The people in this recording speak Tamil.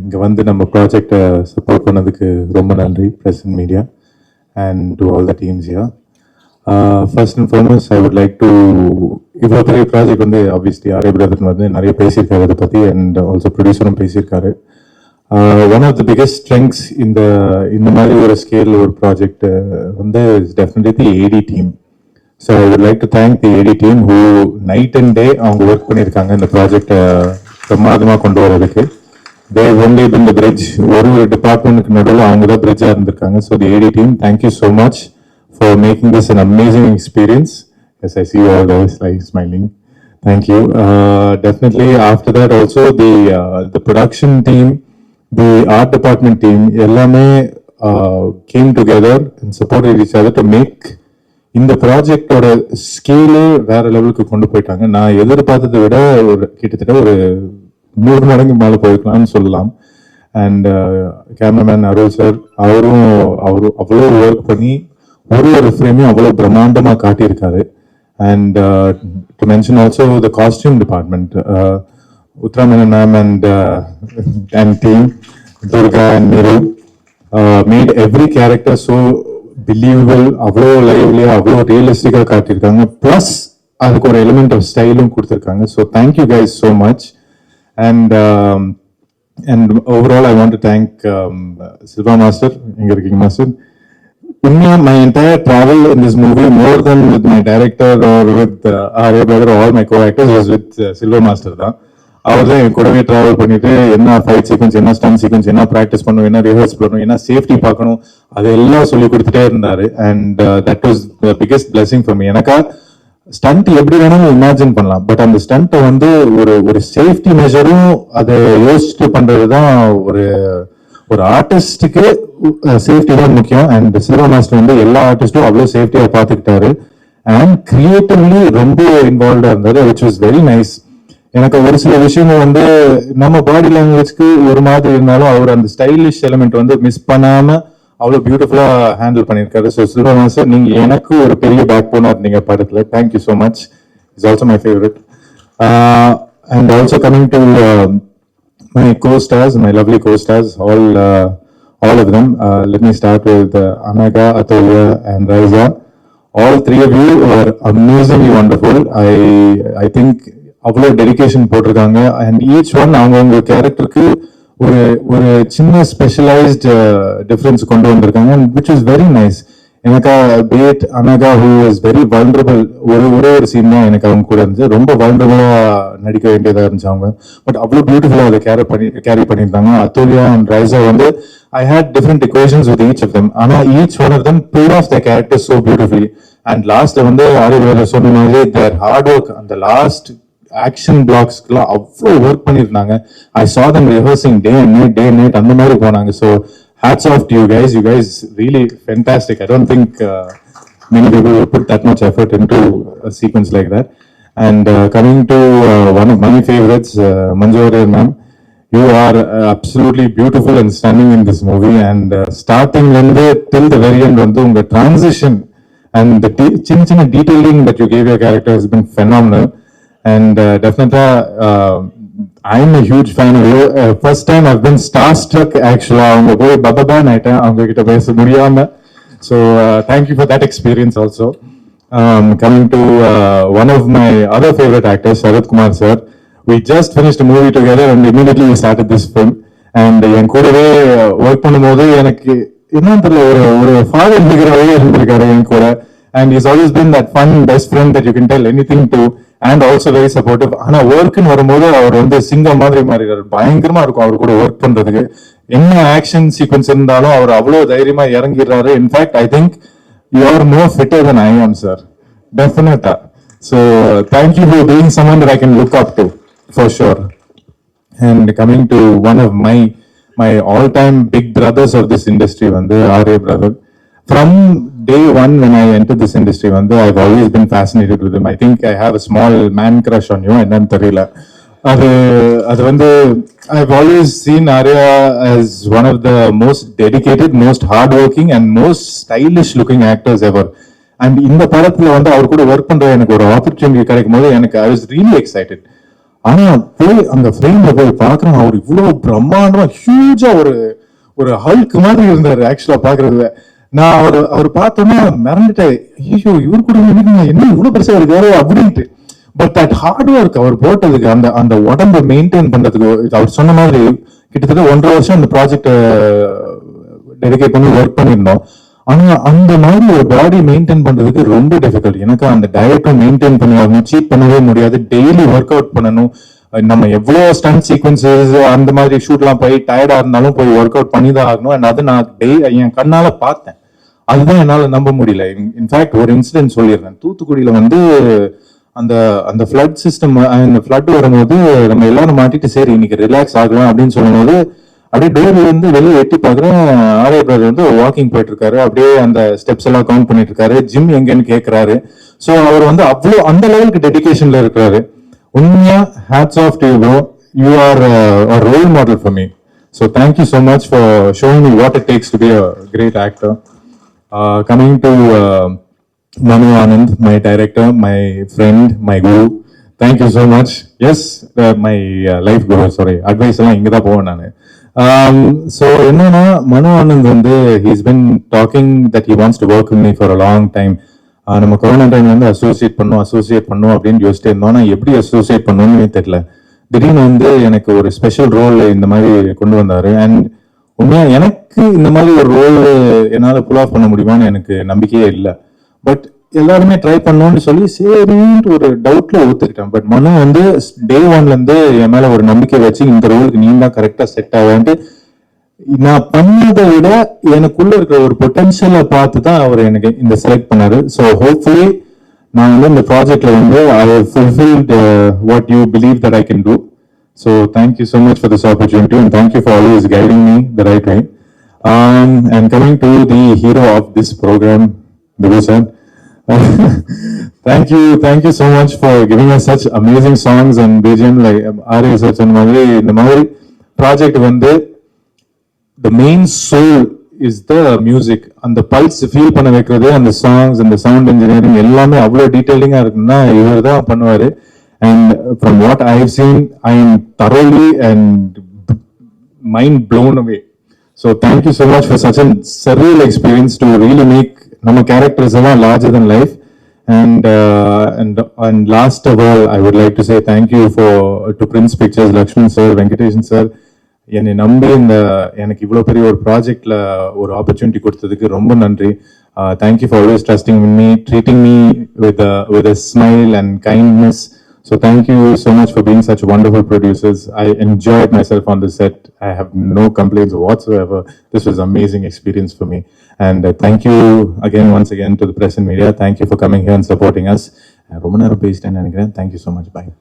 இங்கே வந்து நம்ம ப்ராஜெக்டை சப்போர்ட் பண்ணதுக்கு ரொம்ப நன்றி present media and to all the teams yeah first and foremost I would like to இவ்வளோ பெரிய ப்ராஜெக்ட் வந்து ஆப்வியஸ்லி ஆர்ய பிரதர் வந்து நிறைய பேசியிருக்காரு அதை பற்றி அண்ட் ஆல்சோ ப்ரொடியூசரும் பேசியிருக்காரு. One of the biggest strengths இந்த இந்த மாதிரி ஒரு ஸ்கேல் ஒரு ப்ராஜெக்ட் uh, வந்து definitely AD team so I would like to thank the AD team who night and day அவங்க ஒர்க் பண்ணியிருக்காங்க இந்த ப்ராஜெக்டை பிரமாதமாக கொண்டு வரதுக்கு. They only bin the bridge ஒரு ஒரு டிபார்ட்மெண்ட்டுக்கு நடுவில் அவங்க தான் பிரிட்ஜாக இருந்திருக்காங்க so the AD team thank you so much for making this an amazing experience as I see all those like smiling thank you definitely after that also the the production team the art department team எல்லாமே came together and support supported each other make இந்த ப்ராஜெக்டோட ஸ்கேலே வேற லெவலுக்கு கொண்டு போயிட்டாங்க. நான் எதிர்பார்த்ததை விட ஒரு கிட்டத்தட்ட ஒரு நூறு மடங்கு மேலே போயிருக்கலாம்னு சொல்லலாம். And cameraman uh, Arul sir அவரும் அவரும் அவ்வளோ ஒர்க் பண்ணி ஒரு ஒரு ஃப்ரேமையும் அவ்வளோ பிரம்மாண்டமாக காட்டியிருக்காரு. And to mention also the costume department department ma'am and and team Durga and Niru made every character so believable அவ்வளோ லைவ்லி அவ்வளோ ரியலிஸ்டிக்காக காட்டியிருக்காங்க. ப்ளஸ் அதுக்கு ஒரு எலிமெண்ட் ஆஃப் ஸ்டைலும் கொடுத்துருக்காங்க. So thank you guys so much and and overall I want to thank Silva master எங்கே இருக்கீங்க மாஸ்டர் உண்மையாக my entire travel in this movie more then with my director or with uh, brother all my co actors was with Silva master தான். அவர் தான் என் கூடவே ட்ராவல் பண்ணிட்டு என்ன ஃபைட் சீக்வன்ஸ் என்ன ஸ்டன் சீக்வன்ஸ் என்ன ப்ராக்டிஸ் பண்ணணும் என்ன ரிஹர்ஸ் பண்ணணும் என்ன சேஃப்டி பார்க்கணும் அது எல்லாம் சொல்லி கொடுத்துட்டே இருந்தார். And that was the biggest blessing for me எனக்கா ஸ்டண்ட் எப்படி வேணாலும் இமேஜின் பண்ணலாம். பட் அந்த ஸ்டண்ட்டை வந்து ஒரு ஒரு சேஃப்டி மெஷரும் அதை யோசிச்சுட்டு பண்றது தான் ஒரு ஒரு ஆர்டிஸ்டுக்கு சேஃப்டி தான் முக்கியம். அண்ட் சில்வா மாஸ்டர் வந்து எல்லா ஆர்டிஸ்டும் அவ்வளோ சேஃப்டியாக பார்த்துக்கிட்டாரு. அண்ட் கிரியேட்டிவ்லி ரொம்ப இன்வால்வ்டாக இருந்தது விச் வாஸ் வெரி நைஸ் எனக்கு ஒரு சில விஷயங்கள் வந்து நம்ம பாடி லாங்குவேஜ்க்கு ஒரு மாதிரி இருந்தாலும் அவர் அந்த ஸ்டைலிஷ் எலிமெண்ட் வந்து மிஸ் பண்ணாமல் அவ்வளோ பியூட்டிஃபுல்லாக ஹேண்டில் பண்ணியிருக்காரு ஸோ சில்வா சார் நீங்கள் எனக்கு ஒரு பெரிய பேக் போனாக இருந்தீங்க படத்தில் thank you so much is also my favourite and also coming to my glow stars my lovely glow stars all all all of them. Uh, let me start with uh, Anaga, Atolya, and Raiza. All three of you were I wonderful. அவ்வளோ டெடிகேஷன் போட்டிருக்காங்க அண்ட் ஈச் ஒன் அவங்கவுங்க கேரக்டருக்கு ஒரு ஒரு சின்ன ஸ்பெஷலைஸ்ட் டிஃப்ரென்ஸ் uh, கொண்டு வந்திருக்காங்க விச் இஸ் வெரி நைஸ் எனக்கு bad Anaga who is very vulnerable ஒரு ஒரே ஒரு சீன் தான் எனக்கு அவங்க கூட இருந்துச்சு ரொம்ப வல்னரபிளா நடிக்க வேண்டியதாக இருந்துச்சு அவங்க. பட் அவ்வளோ பியூட்டிஃபுல்லாக அதை கேரி பண்ணி கேரி பண்ணியிருந்தாங்க. அத்தோலியா அண்ட் ரைசா வந்து I had different equations with each of them ஆனால் each one of them pulled off the character so beautifully and லாஸ்ட்ல வந்து ஆரி சொன்ன மாதிரி தேர் ஹார்ட் ஒர்க் அந்த லாஸ்ட் ஆக்ஷன் பிளாக்ஸ்க்குலாம் அவ்வளோ ஒர்க் பண்ணியிருந்தாங்க I saw them rehearsing day and night day and night அந்த மாதிரி போனாங்க so hats off to you guys you guys really fantastic i don't think uh, many people will put that much effort into a sequence like that and uh, coming to uh, one of my favorites uh, manju Variyar ma'am you are uh, absolutely beautiful and stunning in this movie and uh, starting வந்து till the very end வந்து உங்க transition and the de- சின்ன சின்ன detailing that you gave your character has been phenomenal And uh, definitely uh, I'm a huge fan of you. Uh, first time I've been starstruck actually. அவங்க போய் பபபான் ஆயிட்டேன் அவங்க கிட்ட பேச முடியாம so thank you for that experience also coming to one of my other favourite actor Sarath Kumar sir we just finished a movie together and immediately we started this film and என் கூடவே ஒர்க் பண்ணும்போது எனக்கு என்னன்னு தெரியல ஒரு ஒரு ஃபாதர் ஃபிகராகவே இருந்திருக்காரு என் கூட and he's always been that fun best friend that you can tell anything to and also very supportive ஆனா ஒர்க்னு வரும்போது அவர் வந்து சிங்கம் மாதிரி மாறிடுறாரு. பயங்கரமா இருக்கும் அவர் கூட ஒர்க் பண்றதுக்கு. என்ன ஆக்ஷன் சீக்வன்ஸ் இருந்தாலும் அவர் அவ்வளவு தைரியமா இறங்கிடுறாரு. In fact I think you are more fitter than I am sir டெஃபினட்டா so thank you for being someone that can look look up to for and and to one of my my all time big brothers brothers this industry industry வந்து Arya brother from day one when I entered this industry வந்து I've always been fascinated with him I think I have a small man crush on you என்னன்னு தெரியல அது அது வந்து I've always seen Arya as one of the most dedicated most hardworking and most stylish looking actors ever and இந்த படத்துல வந்து அவர் கூட ஒர்க் பண்ற எனக்கு ஒரு ஆப்பர்ச்சுனிட்டி கிடைக்கும் போது எனக்கு ஐ வாஸ் ரியலி எக்ஸைட்டட் ஆனா போய் அந்த ஃப்ரேம்ல போய் பாக்குறேன் அவர் இவ்வளவு பிரம்மாண்டமா ஹியூஜா ஒரு ஒரு ஹல்க் மாதிரி இருந்தாரு ஆக்சுவலா பாக்குறது நான் அவர் அவர் பார்த்தோன்னே மிரண்டுட்டேன். ஐயோ இவர் கூட என்ன இவ்வளவு பெருசா இருக்காரு அப்படின்ட்டு. பட் தட் ஹார்ட் ஒர்க் அவர் போட்டதுக்கு அந்த அந்த உடம்ப மெயின்டைன் பண்றதுக்கு அவர் சொன்ன மாதிரி கிட்டத்தட்ட ஒன்றரை வருஷம் அந்த ப்ராஜெக்ட் டெடிகேட் பண்ணி ஒர்க் பண்ணியிருந்தோம். ஆனா அந்த மாதிரி ஒரு பாடி மெயின்டைன் பண்றதுக்கு ரொம்ப டிஃபிகல்ட் எனக்கு அந்த டயட்டும் மெயின்டைன் பண்ணி ஆகணும் சீட் பண்ணவே முடியாது. டெய்லி ஒர்க் அவுட் பண்ணணும். நம்ம எவ்வளோ ஸ்டன் சீக்வன்சஸ் அந்த மாதிரி ஷூட்லாம் போய் டயர்டாக இருந்தாலும் போய் ஒர்க் அவுட் பண்ணி தான் ஆகணும். அண்ட் அது நான் டெய் என் கண்ணால் பார்த்தேன். அதுதான் என்னால் நம்ப முடியல. இன்ஃபேக்ட் ஒரு இன்சிடென்ட் சொல்லிடுறேன். தூத்துக்குடியில் வந்து அந்த அந்த ஃப்ளட் சிஸ்டம் அந்த ஃப்ளட் வரும்போது நம்ம எல்லாரும் மாட்டிட்டு சரி இன்னைக்கு ரிலாக்ஸ் ஆகலாம் அப்படின்னு சொல்லும்போது அப்படியே டோர்ல இருந்து வெளியே எட்டி பார்க்குறேன் ஆரிய பிரதர் வந்து வாக்கிங் போயிட்டு இருக்காரு அப்படியே அந்த ஸ்டெப்ஸ் எல்லாம் கவுண்ட் பண்ணிட்டு இருக்காரு ஜிம் எங்கன்னு கேட்குறாரு ஸோ அவர் வந்து அவ்வளோ அந்த லெவலுக்கு டெடிகேஷன்ல இருக்கிறாரு. உண்மையா hats off to bro you are role model for me so thank you so much for showing what it takes to be a great actor Uh, coming to uh, Manu Anand, my director, my friend, my guru. Thank you so much. Yes, uh, my uh, life guru, sorry. Advice எல்லாம் இங்கே தான் போவேன் நான் ஸோ um, என்னன்னா மனு ஆனந்த் வந்து he's been talking that he wants to work me for a long time நம்ம கொரோனா டைம்ல வந்து அசோசியேட் பண்ணும் அசோசியேட் பண்ணும் அப்படின்னு யோசிச்சுட்டு இருந்தோம் எப்படி அசோசியேட் பண்ணணும்னு தெரியல திடீர்னு வந்து எனக்கு ஒரு ஸ்பெஷல் ரோல் இந்த மாதிரி கொண்டு வந்தாரு அண்ட் உண்மையா எனக்கு இந்த மாதிரி ஒரு ரோல் என்னால் புல் ஆஃப் பண்ண முடியுமான்னு எனக்கு நம்பிக்கையே இல்லை. பட் எல்லாருமே ட்ரை பண்ணோம்னு சொல்லி சரின்ட்டு ஒரு டவுட்ல ஒத்துக்கிட்டேன். பட் மனு வந்து டே ஒன்ல இருந்து என் மேல ஒரு நம்பிக்கை வச்சு இந்த ரோலுக்கு நீ தான் கரெக்டா செட் ஆகான்ட்டு நான் பண்ணதை விட எனக்குள்ள இருக்கிற ஒரு பொட்டன்ஷியலை பார்த்து தான் அவர் எனக்கு இந்த செலக்ட் பண்ணாரு. ஸோ ஹோப்ஃபுல்லி நான் வந்து இந்த ப்ராஜெக்ட்ல வந்து I fulfilled what you believe that I can do so thank you so much for this opportunity and thank you for always guiding me the right way and coming to the hero of this program Dibu sir. thank you, thank you so much for giving us such amazing songs and vision like Arya sir சொன்ன மாதிரி இந்த மாதிரி ப்ராஜெக்ட் வந்து the main soul is the music அந்த பல்ஸ் ஃபீல் பண்ண வைக்கிறது அந்த சாங்ஸ் அந்த சவுண்ட் இன்ஜினியரிங் எல்லாமே அவ்வளோ டீட்டெயிலிங்கா இருக்குன்னா இவர் தான் பண்ணுவாரு and from what I have seen I am thoroughly and mind blown away so thank you so much for such a surreal experience to really make நம்ம characters எல்லாம் larger than life and uh, and and last of all I would like to say thank you for to Prince Pictures Lakshman sir Venkateshan sir என்னை நம்பி இந்த எனக்கு இவ்வளோ பெரிய ஒரு ப்ராஜெக்ட்ல ஒரு ஆப்பர்ச்சுனிட்டி கொடுத்ததுக்கு ரொம்ப நன்றி thank you for always trusting me treating me with with a smile and kindness So thank you so much for being such wonderful producers. I enjoyed myself on the set. I have no complaints whatsoever. This was amazing experience for me. And uh, thank you again, once again, to the press and media. Thank you for coming here and supporting us. ரொம்ப நேரம் பேசிட்டேன்னு நினைக்கிறேன். Thank you so much. Bye.